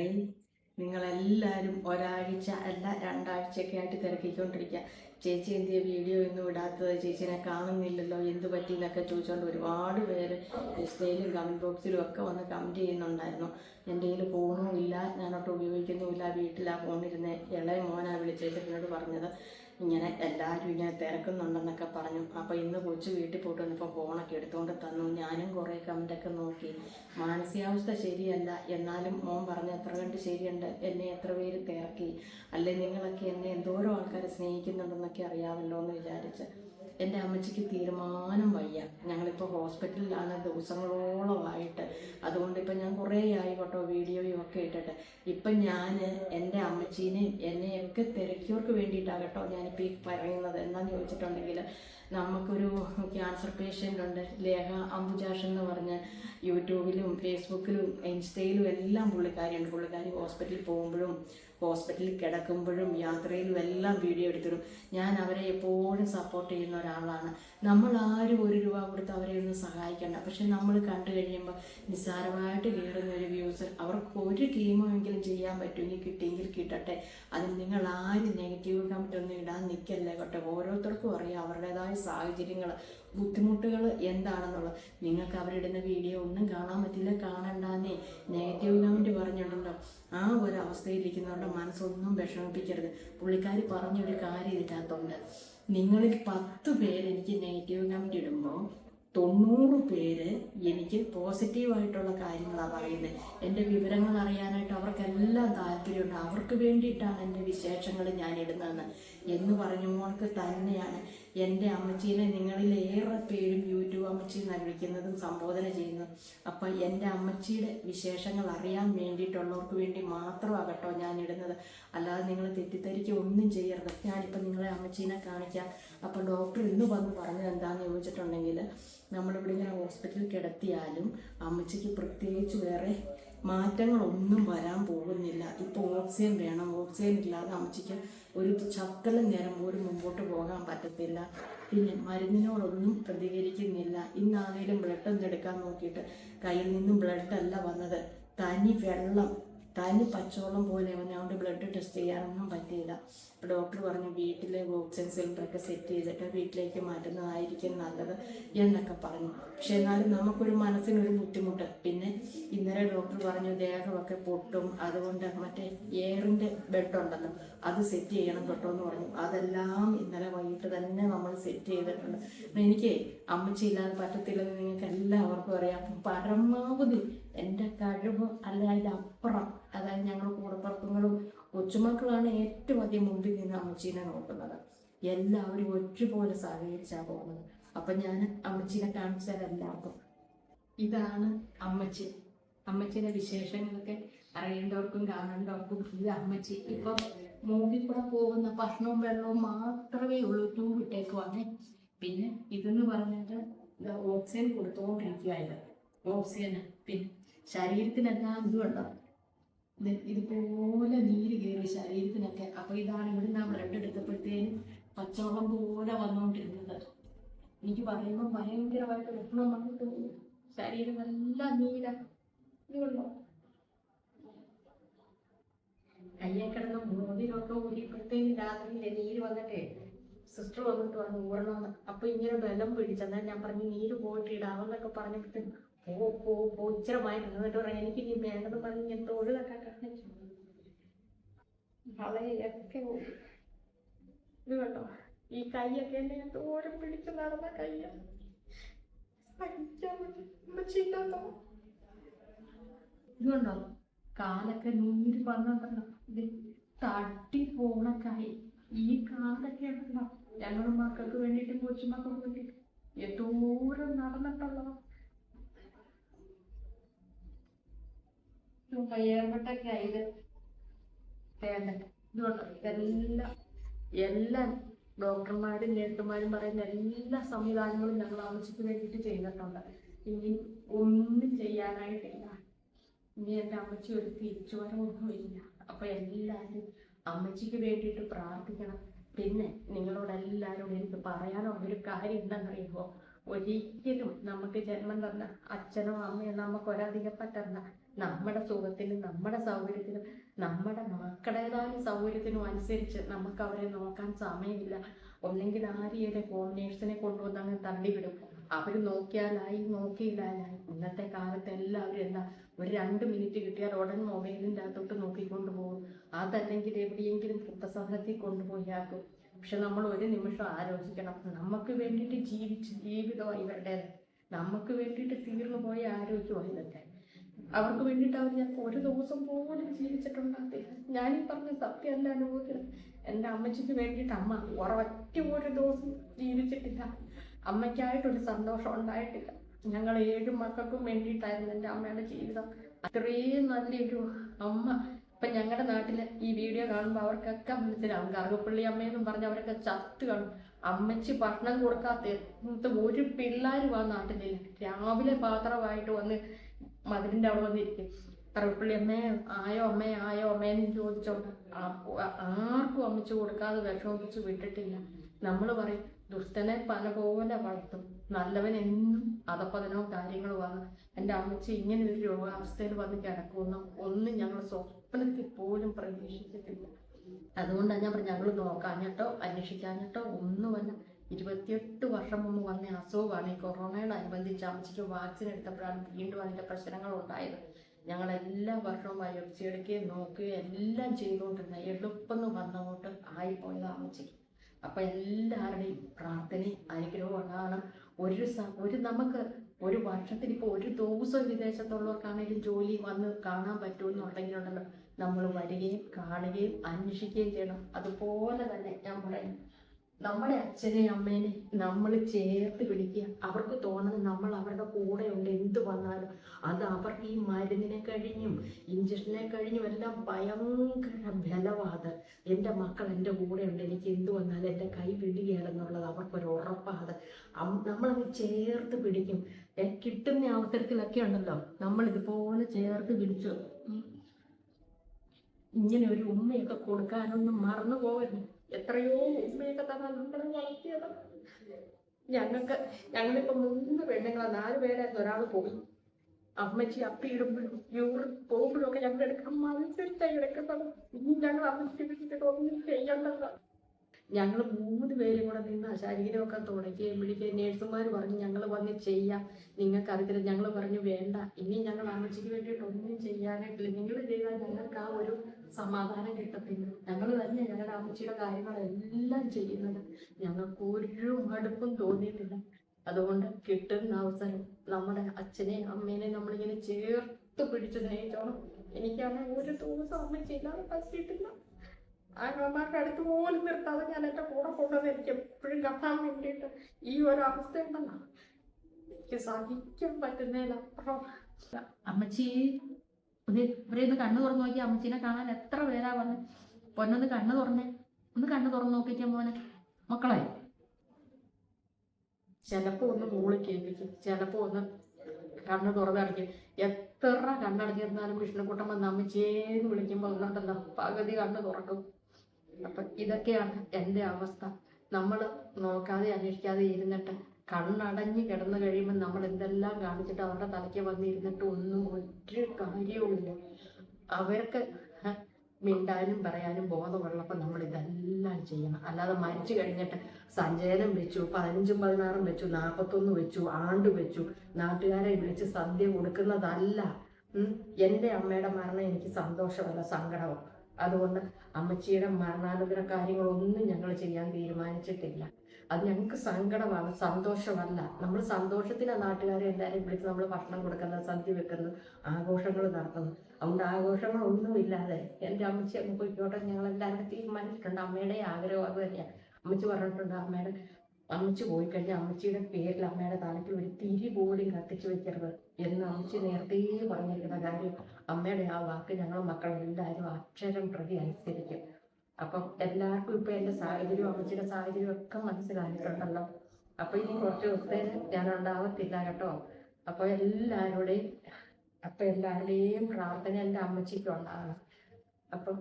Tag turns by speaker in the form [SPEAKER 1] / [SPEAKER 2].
[SPEAKER 1] Hi നിങ്ങളെല്ലാവരും ഒരാഴ്ച അല്ല രണ്ടാഴ്ചയൊക്കെ ആയിട്ട് തിരക്കിക്കൊണ്ടിരിക്കുക ചേച്ചി എന്തിയ വീഡിയോ ഒന്നും ഇടാത്തത്? ചേച്ചിനെ കാണുന്നില്ലല്ലോ എന്ത് പറ്റി എന്നൊക്കെ ചോദിച്ചുകൊണ്ട് ഒരുപാട് പേര് ഇൻസ്റ്റയിലും കമന്റ് ബോക്സിലും ഒക്കെ വന്ന് കമന്റ് ചെയ്യുന്നുണ്ടായിരുന്നു. എന്റെ കയ്യിൽ ഫോണും ഇല്ല ഞാനൊട്ട് ഉപയോഗിക്കുന്നുമില്ല വീട്ടിലാണ് ഫോണിരുന്ന് ഇളയ മോനാണ് വിളിച്ചേച്ചിനോട് പറഞ്ഞത്. ഇങ്ങനെ എല്ലാവരും ഇങ്ങനെ തിരക്കുന്നുണ്ടെന്നൊക്കെ പറഞ്ഞു. അപ്പോൾ ഇന്ന് കൊച്ചു വീട്ടിൽ പോയിട്ട് വന്നപ്പോൾ ഫോണൊക്കെ എടുത്തുകൊണ്ട് തന്നു. ഞാനും കുറേ കമന്റൊക്കെ നോക്കി. മാനസികാവസ്ഥ ശരിയല്ല. എന്നാലും മോൻ പറഞ്ഞു എത്ര കണ്ട് ശരിയുണ്ട്. എന്നെ എത്ര പേര് തിരക്കി. അല്ലെ നിങ്ങളൊക്കെ എന്നെ എന്തോരോ ആൾക്കാർ സ്നേഹിക്കുന്നുണ്ടെന്നൊക്കെ അറിയാമല്ലോ എന്ന് വിചാരിച്ച് എന്റെ അമ്മച്ചിക്ക് തീരുമാനം വയ്യ. ഞങ്ങളിപ്പോൾ ഹോസ്പിറ്റലിലാണ് ദിവസങ്ങളോളമായിട്ട്. അതുകൊണ്ട് ഇപ്പം ഞാൻ കുറേ ആയി കേട്ടോ വീഡിയോയും ഒക്കെ ഇട്ടിട്ട്. ഇപ്പം ഞാൻ എന്റെ അമ്മച്ചീനെയും എന്നെയൊക്കെ തിരക്കിയവർക്ക് വേണ്ടിയിട്ടാണ് കേട്ടോ ഈ പറയുന്നത് എന്താന്ന് ചോദിച്ചിട്ടുണ്ടെങ്കിൽ നമുക്കൊരു ക്യാൻസർ പേഷ്യന്റ് ഉണ്ട് ലേഖ അംബുജാഷ് എന്ന് പറഞ്ഞ് യൂട്യൂബിലും ഫേസ്ബുക്കിലും ഇൻസ്റ്റയിലും എല്ലാം പുള്ളിക്കാരിയുണ്ട്. പുള്ളിക്കാരി ഹോസ്പിറ്റലിൽ പോകുമ്പോഴും ഹോസ്പിറ്റലിൽ കിടക്കുമ്പോഴും യാത്രയിലും എല്ലാം വീഡിയോ എടുത്തിടും. ഞാൻ അവരെ എപ്പോഴും സപ്പോർട്ട് ചെയ്യുന്ന ഒരാളാണ്. നമ്മൾ ആരും ഒരു രൂപ കൊടുത്ത് അവരെ ഒന്ന് സഹായിക്കണ്ട. പക്ഷെ നമ്മൾ കണ്ടു കഴിയുമ്പോൾ നിസ്സാരമായിട്ട് കയറുന്ന അവർക്ക് ഒരു ഗെയിമെങ്കിലും ചെയ്യാൻ പറ്റുമെങ്കിൽ കിട്ടിയെങ്കിൽ കിട്ടട്ടെ. അതിൽ നിങ്ങൾ ആരും നെഗറ്റീവ് കമന്റ് ഒന്നും ഇടാൻ നിൽക്കല്ലേ കേട്ടോ. ഓരോരുത്തർക്കും അറിയാം അവരുടേതായ സാഹചര്യങ്ങൾ ബുദ്ധിമുട്ടുകൾ എന്താണെന്നുള്ളത്. നിങ്ങൾക്ക് അവരിടുന്ന വീഡിയോ ഒന്നും കാണാൻ പറ്റില്ല കാണണ്ടെന്നേ. നെഗറ്റീവ് കമന്റ് പറഞ്ഞിട്ടുണ്ടോ? ആ ഒരു അവസ്ഥയിലിരിക്കുന്നവരുടെ മനസ്സൊന്നും വിഷമിപ്പിക്കരുത്. പുള്ളിക്കാരി പറഞ്ഞൊരു കാര്യം ഇതിനകത്തുണ്ട്. നിങ്ങളിൽ പത്ത് പേരെനിക്ക് നെഗറ്റീവ് കമന്റ് ഇടുമ്പോൾ തൊണ്ണൂറ് പേര് എനിക്ക് പോസിറ്റീവായിട്ടുള്ള കാര്യങ്ങളാണ് പറയുന്നത്. എന്റെ വിവരങ്ങൾ അറിയാനായിട്ട് അവർക്കെല്ലാം താല്പര്യമുണ്ട്. അവർക്ക് വേണ്ടിയിട്ടാണ് എന്റെ വിശേഷങ്ങൾ ഞാൻ ഇടുന്നതെന്ന്. എന്ന് പറഞ്ഞവർക്ക് തന്നെയാണ് എന്റെ അമ്മച്ചീനെ നിങ്ങളിൽ ഏറെ പേരും യൂട്യൂബ് അമ്മച്ചി എന്നാണ് വിളിക്കുന്നതും സംബോധന ചെയ്യുന്നതും. അപ്പം എന്റെ അമ്മച്ചിയുടെ വിശേഷങ്ങൾ അറിയാൻ വേണ്ടിയിട്ടുള്ളവർക്ക് വേണ്ടി മാത്രമാകട്ടോ ഞാൻ ഇടുന്നത്. അല്ലാതെ നിങ്ങൾ തെറ്റിദ്ധരിക്കുക ഒന്നും ചെയ്യരുത്. ഞാനിപ്പോൾ നിങ്ങളെ അമ്മച്ചീനെ കാണിക്കാം. അപ്പോൾ ഡോക്ടർ ഇന്ന് വന്ന് പറഞ്ഞത് എന്താണെന്ന് ചോദിച്ചിട്ടുണ്ടെങ്കിൽ നമ്മളിവിടെ ഇങ്ങനെ ഹോസ്പിറ്റലിൽ കിടത്തിയാലും അമ്മച്ചിക്ക് പ്രത്യേകിച്ച് വേറെ മാറ്റങ്ങളൊന്നും വരാൻ പോകുന്നില്ല. ഇപ്പോൾ ഓക്സിജൻ വേണം. ഓക്സിജൻ ഇല്ലാതെ അമ്മച്ചിക്ക് ഒരു ശക്കലം നേരം പോലും മുമ്പോട്ട് പോകാൻ പറ്റത്തില്ല. പിന്നെ മരുന്നിനോടൊന്നും പ്രതികരിക്കുന്നില്ല. ഇന്നാണേലും ബ്ലഡ് ഒന്ന് എടുക്കാൻ നോക്കിയിട്ട് കയ്യിൽ നിന്നും അല്ല വന്നത്. തനി വെള്ളം തനി പച്ചവെള്ളം പോലെ അവനോണ്ട് ബ്ലഡ് ടെസ്റ്റ് ചെയ്യാനൊന്നും പറ്റിയില്ല. അപ്പോൾ ഡോക്ടർ പറഞ്ഞു വീട്ടിലെ ഓക്സിജൻ സിലിണ്ടറൊക്കെ സെറ്റ് ചെയ്തിട്ട് വീട്ടിലേക്ക് മാറ്റുന്നതായിരിക്കും നല്ലത് എന്നൊക്കെ പറഞ്ഞു. പക്ഷെ എന്നാലും നമുക്കൊരു മനസ്സിനൊരു ബുദ്ധിമുട്ട്. പിന്നെ ഇന്നലെ ഡോക്ടർ പറഞ്ഞു ദേഹമൊക്കെ പൊട്ടും. അതുകൊണ്ട് മറ്റേ എയറിന്റെ ബെഡുണ്ടല്ലോ അത് സെറ്റ് ചെയ്യണം കേട്ടോ എന്ന് പറഞ്ഞു. അതെല്ലാം ഇന്നലെ വൈകിട്ട് തന്നെ നമ്മൾ സെറ്റ് ചെയ്തിട്ടുണ്ട്. എനിക്ക് അമ്മച്ചി ഇല്ലാതെ പറ്റത്തില്ലെന്ന് നിങ്ങൾക്ക് എല്ലാവർക്കും അറിയാം. പരമാവധി എന്റെ കഴിവ് അല്ല അപ്പുറം അതായത് ഞങ്ങൾ കൂടപ്പുറത്തുങ്ങളും കൊച്ചുമക്കളാണ് ഏറ്റവും അധികം മുമ്പിൽ നിന്ന് അമ്മച്ചീനെ നോക്കുന്നത്. എല്ലാവരും ഒരുപോലെ സഹകരിച്ചാണ് പോകുന്നത്. അപ്പം ഞാൻ അമ്മച്ചീനെ കാണിച്ചാൽ എല്ലാവർക്കും. ഇതാണ് അമ്മച്ചി. അമ്മച്ചിയുടെ വിശേഷങ്ങളൊക്കെ അറിയേണ്ടവർക്കും കാണേണ്ടവർക്കും ഇത് അമ്മച്ചി. ഇപ്പം മൂക്കിൽ കൂടെ പോകുന്ന ഭക്ഷണവും വെള്ളവും മാത്രമേ ഉള്ളൂ ട്യൂബ് ഇട്ടേക്കുവാണേ പിന്നെ ഇതെന്ന് പറഞ്ഞിട്ട് ഓക്സിജൻ ഓക്സിജൻ കൊടുത്തുകൊണ്ടിരിക്കുകയായത് ഓക്സിജന് പിന്നെ ശരീരത്തിനെല്ലാം ഇതും ഇത് ഇതുപോലെ നീര് കയറി ശരീരത്തിനൊക്കെ. അപ്പോൾ ഇതാണ് ഇവിടുന്ന് ബ്ലഡ് എടുത്തപ്പോഴത്തേനും പച്ചവെള്ളം പോലെ വന്നുകൊണ്ടിരുന്നത്. എനിക്ക് പറയുമ്പോൾ ഭയങ്കരമായിട്ട് വിഷമം തോന്നി. ശരീരം നല്ല നീര. ഇതുണ്ടോ? കയ്യെ കിടന്ന് ഊരിപ്പോഴത്തേനും രാത്രിയിലെ നീര് വന്നിട്ടേ സിസ്റ്റർ വന്നിട്ട് പറഞ്ഞു ഊറണമെന്ന് അപ്പൊ ഇങ്ങനെ ബലം പിടിച്ചു അന്നേരം ഞാൻ പറഞ്ഞു നീര് പോയിട്ട് ഇടാവെന്നൊക്കെ പറഞ്ഞപ്പോഴത്തേക്ക് പോ പോ പോ ഇച്ചിരമായി എന്നിട്ട് പറഞ്ഞു എനിക്ക് നീ വേണ്ടത് പറഞ്ഞു ഞാൻ തൊഴിലൊക്കെ കാണിച്ചു വളയൊക്കെ. ഇത് കണ്ടോ ഈ കൈയൊക്കെ എന്നെ ദൂരം പിടിച്ച് നടന്ന കയ്യ പറ്റും. ഉമ്മച്ചിയില്ലാത്തോ? കാലൊക്കെ നീര് വന്നിട്ടുണ്ടോ തട്ടി പോണ കൈ ഈ കാലൊക്കെ ഞങ്ങളുടെ മക്കൾക്ക് വേണ്ടിയിട്ടും കൊച്ചുമക്കൾക്ക് വേണ്ടിയിട്ടും എന്തോരം നടന്നിട്ടുള്ളതാ. ഏർപ്പെട്ടൊക്കെ ഇത് വേണ്ട. ഇതുകൊണ്ട് ഇതെല്ലാം എല്ലാം ഡോക്ടർമാരും നേഴ്സുമാരും പറയുന്ന എല്ലാ സംവിധാനങ്ങളും ഞങ്ങൾ ആവശ്യത്തിന് വേണ്ടിയിട്ട് ചെയ്തിട്ടുണ്ട്. ഇനി ഒന്നും ചെയ്യാനായിട്ടില്ല. ഇനി എന്റെ അമ്മച്ചി ഒരു തിരിച്ചുവരവൊന്നുമില്ല. അപ്പൊ എല്ലാവരും അമ്മച്ചിക്ക് വേണ്ടിയിട്ട് പ്രാർത്ഥിക്കണം. പിന്നെ നിങ്ങളോട് എല്ലാവരോടും എനിക്ക് പറയാനുള്ള ഒരു കാര്യം എന്താണെന്നറിയുമോ ഒരിക്കലും നമുക്ക് ജന്മം തന്ന അച്ഛനോ അമ്മയോ നമുക്ക് ഒരധികപ്പറ്റന്ന
[SPEAKER 2] നമ്മുടെ സുഖത്തിനും നമ്മുടെ സൗകര്യത്തിനും നമ്മുടെ മക്കളുടേതായ സൗകര്യത്തിനും അനുസരിച്ച് നമുക്ക് അവരെ നോക്കാൻ സമയമില്ല. ഒന്നെങ്കിൽ ആരെയും ഹോം നേഴ്സിനെ കൊണ്ടുവന്ന് അങ്ങ് തള്ളിവിടും. അവർ നോക്കിയാലായി നോക്കിയില്ലാലായി ഇന്നത്തെ കാലത്ത് എല്ലാവരും എന്താ ഒരു രണ്ട് മിനിറ്റ് കിട്ടിയാൽ ഉടൻ മൊബൈലിന്റെ അകത്തോട്ട് നോക്കിക്കൊണ്ട് പോകും. അതല്ലെങ്കിൽ എവിടെയെങ്കിലും വൃദ്ധസദനത്തിൽ കൊണ്ടുപോയാക്കും പക്ഷെ നമ്മൾ ഒരു നിമിഷം ആലോചിക്കണം. നമുക്ക് വേണ്ടിയിട്ട് ജീവിച്ച് ജീവിതമായി ഇവരുടേത്. നമുക്ക് വേണ്ടിയിട്ട് തീർന്നു പോയ ആരോഗ്യമായി ഇതൊക്കെ അവർക്ക് വേണ്ടിയിട്ട് അവർ ഞാൻ ഒരു ദിവസം പോലും ജീവിച്ചിട്ടുണ്ടാകത്തില്ല. ഞാനീ പറഞ്ഞ സത്യമല്ല അനുഭവിക്കുന്നത്. എന്റെ അമ്മച്ചിക്ക് വേണ്ടിയിട്ട് അമ്മ ഒരൊറ്റ ഒരു ദിവസം ജീവിച്ചിട്ടില്ല. അമ്മയ്ക്കായിട്ടൊരു സന്തോഷം ഉണ്ടായിട്ടില്ല. ഞങ്ങൾ ഏഴ് മക്കൾക്കും വേണ്ടിയിട്ടായിരുന്നു എന്റെ അമ്മയുടെ ജീവിതം. അത്രയും നല്ലൊരു അമ്മ ഇപ്പം ഞങ്ങളുടെ നാട്ടിൽ ഈ വീഡിയോ കാണുമ്പോൾ അവർക്കൊക്കെ മനസ്സിലാവും. കറുകപ്പള്ളി അമ്മയെന്നും പറഞ്ഞ് അവരൊക്കെ ചത്ത് കാണും. അമ്മച്ചി ഭക്ഷണം കൊടുക്കാത്ത ഇന്നത്തെ ഒരു പിള്ളേരും ആ നാട്ടിലില്ല. രാവിലെ പാത്രമായിട്ട് വന്ന് മതിലിന്റെ അവിടെ വന്നിരിക്കും. കറുകപ്പള്ളി അമ്മേ ആയോ അമ്മേ ആയോ അമ്മേന്ന് ചോദിച്ചോണ്ട് ആർക്കും അമ്മച്ച് കൊടുക്കാതെ വിഷമിപ്പിച്ച് വിട്ടിട്ടില്ല. നമ്മൾ പറയും ദുഷ്ടനെ പല പോലെ വളർത്തും. നല്ലവൻ എന്നും അതപ്പതിനോ കാര്യങ്ങളോ വന്ന് എന്റെ അമ്മച്ചി ഇങ്ങനെ ഒരു രോഗാവസ്ഥയിൽ വന്ന് കിടക്കുമെന്ന് ഒന്നും ഞങ്ങൾ സ്വപ്നത്തിൽ പോലും പ്രതീക്ഷിച്ചിട്ടില്ല. അതുകൊണ്ടാണ് ഞാൻ പറഞ്ഞു ഞങ്ങൾ നോക്കാഞ്ഞിട്ടോ അന്വേഷിക്കാഞ്ഞിട്ടോ ഒന്നുമല്ല ഇരുപത്തിയെട്ട് വർഷം മുമ്പ് വന്ന അസുഖമാണ്. ഈ കൊറോണയോടനുബന്ധിച്ച് അമ്മച്ചിക്ക് വാക്സിൻ എടുത്തപ്പോഴാണ് വീണ്ടും അതിന്റെ പ്രശ്നങ്ങൾ ഉണ്ടായത്. ഞങ്ങൾ എല്ലാ വർഷവും ബയോപ്സി എടുക്കുകയും നോക്കുകയും എല്ലാം ചെയ്തുകൊണ്ടിരുന്ന എളുപ്പം വന്നങ്ങോട്ട് ആയിപ്പോയത് അമ്മച്ചിക്ക്. അപ്പം എല്ലാവരുടെയും പ്രാർത്ഥനയും അനുഗ്രഹമാണ് ഒരു സ ഒരു നമുക്ക് ഒരു വർഷത്തിൽ ഇപ്പോൾ ഒരു ദിവസം വിദേശത്തുള്ളവർക്കാണെങ്കിലും ജോലി വന്ന് കാണാൻ പറ്റുമെന്നുണ്ടെങ്കിലുണ്ടല്ലോ. നമ്മൾ വരികയും കാണുകയും അന്വേഷിക്കുകയും ചെയ്യണം. അതുപോലെ തന്നെ ഞാൻ പറയും നമ്മുടെ അച്ഛനെയും അമ്മേനെ നമ്മൾ ചേർത്ത് പിടിക്കുക. അവർക്ക് തോന്നുന്നത് നമ്മൾ അവരുടെ കൂടെ ഉണ്ട് എന്ത് വന്നാലും അത് അവർക്ക് ഈ മരുന്നിനെ കഴിഞ്ഞും ഇഞ്ചക്ഷനെ കഴിഞ്ഞും എല്ലാം ഭയങ്കര ബലവാത് എന്റെ മക്കൾ എന്റെ കൂടെ ഉണ്ട്. എനിക്ക് എന്ത് വന്നാലും എന്റെ കൈ പിടിക്കുകയാണെന്നുള്ളത് അവർക്കൊരു ഉറപ്പാണ്. നമ്മളങ്ങ് ചേർത്ത് പിടിക്കും. കിട്ടുന്ന അവസരത്തിലൊക്കെ ഉണ്ടല്ലോ നമ്മൾ ഇതുപോലെ ചേർത്ത് പിടിച്ചു ഇങ്ങനെ ഒരു ഉമ്മയൊക്കെ കൊടുക്കാനൊന്നും മറന്നു പോകരുത് എത്രയോ ഉമ്മയൊക്കെ തന്നാൽ നമ്മളെ വളർത്തിയത്. ഞങ്ങൾക്ക് ഞങ്ങളിപ്പോ മൂന്ന് പെണ്ണുങ്ങളാ. നാല് പേരായിരുന്നു. ഒരാൾ പോയി. അമ്മച്ചി അപ്പിയിടുമ്പോഴും യൂറി പോകുമ്പോഴും ഒക്കെ ഞങ്ങൾ എടുക്കാൻ മത്സരിച്ചായി എടുക്കുന്നത് ഇനി ഞങ്ങൾ അമ്മച്ചി വിളിച്ചിട്ട് ഒന്നും ചെയ്യണ്ടത് ഞങ്ങൾ മൂന്ന് പേരും കൂടെ നിന്ന് ശരീരമൊക്കെ തുടയ്ക്കുകയും പിടിക്കുകയും നേഴ്സുമാർ പറഞ്ഞു ഞങ്ങൾ വന്ന് ചെയ്യാം. നിങ്ങൾക്കറിയത്തില്ല. ഞങ്ങൾ പറഞ്ഞു വേണ്ട. ഇനി ഞങ്ങൾ അമ്മച്ചിക്ക് വേണ്ടിയിട്ട് ഒന്നും ചെയ്യാനായിട്ടില്ല. നിങ്ങൾ ചെയ്താൽ ഞങ്ങൾക്ക് ആ ഒരു സമാധാനം കിട്ടത്തില്ല. ഞങ്ങൾ തന്നെ ഞങ്ങളുടെ അമ്മച്ചിയുടെ കാര്യങ്ങളെല്ലാം ചെയ്യുന്നത് ഞങ്ങൾക്ക് ഒരു മടുപ്പും തോന്നിയിട്ടില്ല. അതുകൊണ്ട് കിട്ടുന്ന അവസരം നമ്മുടെ അച്ഛനെയും അമ്മേനെയും നമ്മളിങ്ങനെ ചേർത്ത് പിടിച്ച് സ്നേഹിച്ചോണം. എനിക്കാണ് ഒരു ദിവസം അമ്മ ഇല്ലാതെ പറ്റിയിട്ടില്ല. ആങ്ങളമാരുടെ അടുത്ത് പോലും നിർത്താതെ ഞാൻ എന്റെ കൂടെ കൊണ്ടുവന്ന് എനിക്ക് എപ്പോഴും കാണാൻ വേണ്ടിയിട്ട് ഈ ഒരു അവസ്ഥ ഉണ്ടല്ലോ എനിക്ക് സഹിക്കാൻ പറ്റുന്നതിലപ്പുറം. അമ്മച്ചി ഇവരെയൊന്ന് കണ്ണു തുറന്നു നോക്കി. അമ്മച്ചീനെ കാണാൻ എത്ര പേരാ പറഞ്ഞു പൊന്നൊന്ന് കണ്ണു തുറന്നേ. ഒന്ന് കണ്ണു തുറന്നു നോക്കിയിട്ട് മോനെ. മക്കളെ ചിലപ്പോ ഒന്ന് മൂളി കേൾപ്പിക്കും ചിലപ്പോ ഒന്ന് കണ്ണ് തുറന്നടയ്ക്കും എത്ര കണ്ണടച്ചിരുന്നാലും വിഷ്ണുക്കുട്ടൻ വന്ന് അമ്മച്ചേന്ന് വിളിക്കുമ്പോൾ ഒന്നുണ്ടല്ലോ പകുതി കണ്ണ് തുറക്കും. അപ്പൊ ഇതൊക്കെയാണ് എന്റെ അവസ്ഥ. നമ്മൾ നോക്കാതെ അന്വേഷിക്കാതെ ഇരുന്നിട്ട് കണ്ണടഞ്ഞ് കിടന്നു കഴിയുമ്പോൾ നമ്മൾ എന്തെല്ലാം കാണിച്ചിട്ട് അവരുടെ തലയ്ക്ക് വന്നിരുന്നിട്ട് ഒന്നും ഒരു കാര്യവുമില്ല. അവർക്ക് മിണ്ടാനും പറയാനും ബോധമുള്ളപ്പോൾ നമ്മൾ ഇതെല്ലാം ചെയ്യണം. അല്ലാതെ മരിച്ചു കഴിഞ്ഞിട്ട് സഞ്ചയനം വെച്ചു പതിനഞ്ചും പതിനാറും വെച്ചു നാൽപ്പത്തൊന്ന് വെച്ചു ആണ്ട് വെച്ചു. നാട്ടുകാരെ വിളിച്ച് സദ്യ കൊടുക്കുന്നതല്ല. എന്റെ അമ്മയുടെ മരണം എനിക്ക് സന്തോഷമല്ല സങ്കടവും. അതുകൊണ്ട് അമ്മച്ചിയുടെ മരണാനന്തര കാര്യങ്ങളൊന്നും ഞങ്ങൾ ചെയ്യാൻ തീരുമാനിച്ചിട്ടില്ല. അത് ഞങ്ങൾക്ക് സങ്കടമാണ് സന്തോഷമല്ല. നമ്മൾ സന്തോഷത്തിന് നാട്ടുകാരെ എല്ലാവരെയും വിളിച്ച് നമ്മൾ ഭക്ഷണം കൊടുക്കുന്നത് സദ്യ വെക്കുന്നത് ആഘോഷങ്ങൾ നടത്തുന്നു അതുകൊണ്ട് ആഘോഷങ്ങളൊന്നുമില്ലാതെ എന്റെ അമ്മച്ചി അങ്ങ് പോയിക്കോട്ടെ ഞങ്ങൾ എല്ലാവരും തീരുമാനിച്ചിട്ടുണ്ട്. അമ്മയുടെ ആഗ്രഹം അത് തന്നെയാണ് അമ്മച്ചി പറഞ്ഞിട്ടുണ്ട് അമ്മയുടെ അമ്മച്ചി പോയി കഴിഞ്ഞാൽ അമ്മച്ചിയുടെ പേരിൽ അമ്മയുടെ തലയ്ക്ക് ഒരു തിരി പോലും കത്തിച്ചു വെക്കരുത് എന്ന് അമ്മച്ചി നേരത്തെ പറഞ്ഞിരിക്കുന്ന കാര്യം. അമ്മയുടെ ആ വാക്ക് ഞങ്ങൾ മക്കളെല്ലാവരും അക്ഷരം പ്രതി അനുസരിക്കും. അപ്പം എല്ലാവർക്കും ഇപ്പൊ എന്റെ സാഹചര്യം അമ്മച്ചിയുടെ സാഹചര്യം ഒക്കെ മനസ്സിലായിട്ടുണ്ടല്ലോ അപ്പൊ ഇനി കുറച്ച് ദിവസത്തേന് ഞാൻ ഉണ്ടാവത്തില്ല കേട്ടോ. അപ്പൊ എല്ലാവരുടെയും അപ്പൊ എല്ലാവരുടെയും പ്രാർത്ഥന എന്റെ അമ്മച്ചിക്ക് ഉണ്ടാകണം അപ്പം